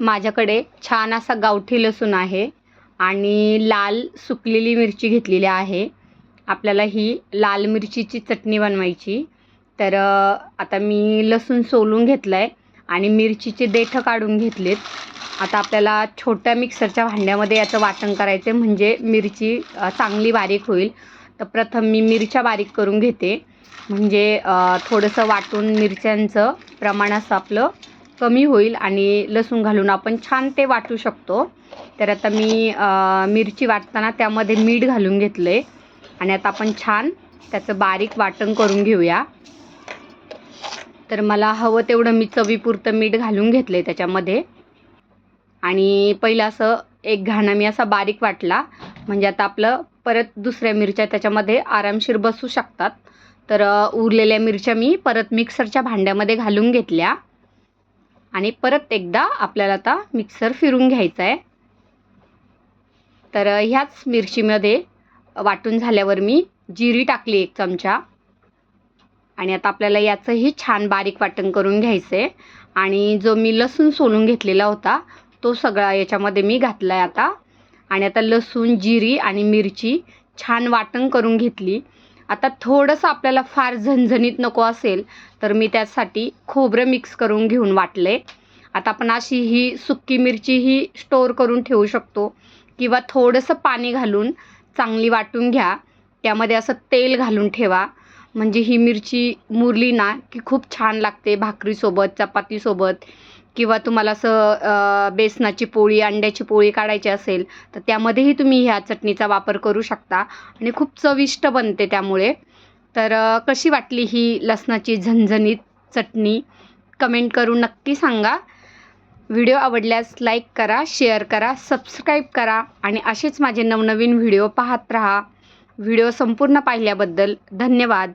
माझ्याकडे छान असा गावठी लसूण आहे आणि लाल सुकलेली मिरची घेतलेली आहे. आपल्याला ही लाल मिरचीची चटणी बनवायची. तर आता मी लसूण सोलून घेतलं आहे आणि मिरचीचे देठं काढून घेतलेत. आता आपल्याला छोट्या मिक्सरच्या भांड्यामध्ये याचं वाटण करायचं आहे म्हणजे मिरची चांगली बारीक होईल. तर प्रथम मी मिरच्या बारीक करून घेते. म्हणजे थोडंसं वाटून मिरच्यांचं प्रमाण असं आपलं कमी होईल आणि लसूण घालून आपण छान ते वाटू शकतो. तर आता मी मिरची वाटताना त्यामध्ये मीठ घालून घेतलं आहे आणि आता आपण छान त्याचं बारीक वाटण करून घेऊया. तर मला हवं तेवढं मी चवीपुरतं मीठ घालून घेतलं आहे त्याच्यामध्ये. आणि पहिलं असं एक घाणा मी असा बारीक वाटला. म्हणजे आता आपलं परत दुसऱ्या मिरच्या त्याच्यामध्ये आरामशीर बसू शकतात. तर उरलेल्या मिरच्या मी परत मिक्सरच्या भांड्यामध्ये घालून घेतल्या. आणि परत एकदा आपल्याला आता मिक्सर फिरून घ्यायचा आहे तर ह्याच मिरचीमध्ये वाटून झाल्यावर मी जिरी टाकली एक चमचा. आणि आता आपल्याला याचंही छान बारीक वाटण करून घ्यायचं आहे आणि जो मी लसूण सोलून घेतलेला होता तो सगळा याच्यामध्ये मी घातला आहे आता. आणि आता लसूण जिरी आणि मिरची छान वाटण करून घेतली. आता थोडंसं आपल्याला फार झणझणीत नको असेल तर मी त्यासाठी खोबरं मिक्स करून घेऊन वाटले. आता आपण अशी ही सुक्की मिरची ही स्टोअर करून ठेवू शकतो. किंवा थोडंसं पाणी घालून चांगली वाटून घ्या. त्यामध्ये असं तेल घालून ठेवा. म्हणजे ही मिरची मुरली ना की खूप छान लागते भाकरीसोबत चपातीसोबत किंवा तुम्हाला असं बेसनाची पोळी अंड्याची पोळी काढायची असेल तर त्यामध्येही तुम्ही ह्या चटणीचा वापर करू शकता आणि खूप चविष्ट बनते त्यामुळे. तर कशी वाटली ही लसणाची झणझणीत चटणी? कमेंट करून नक्की सांगा. व्हिडिओ आवडल्यास लाईक करा शेअर करा सबस्क्राईब करा आणि असेच माझे नवनवीन व्हिडिओ पाहत राहा. व्हिडिओ संपूर्ण पाहिल्याबद्दल धन्यवाद.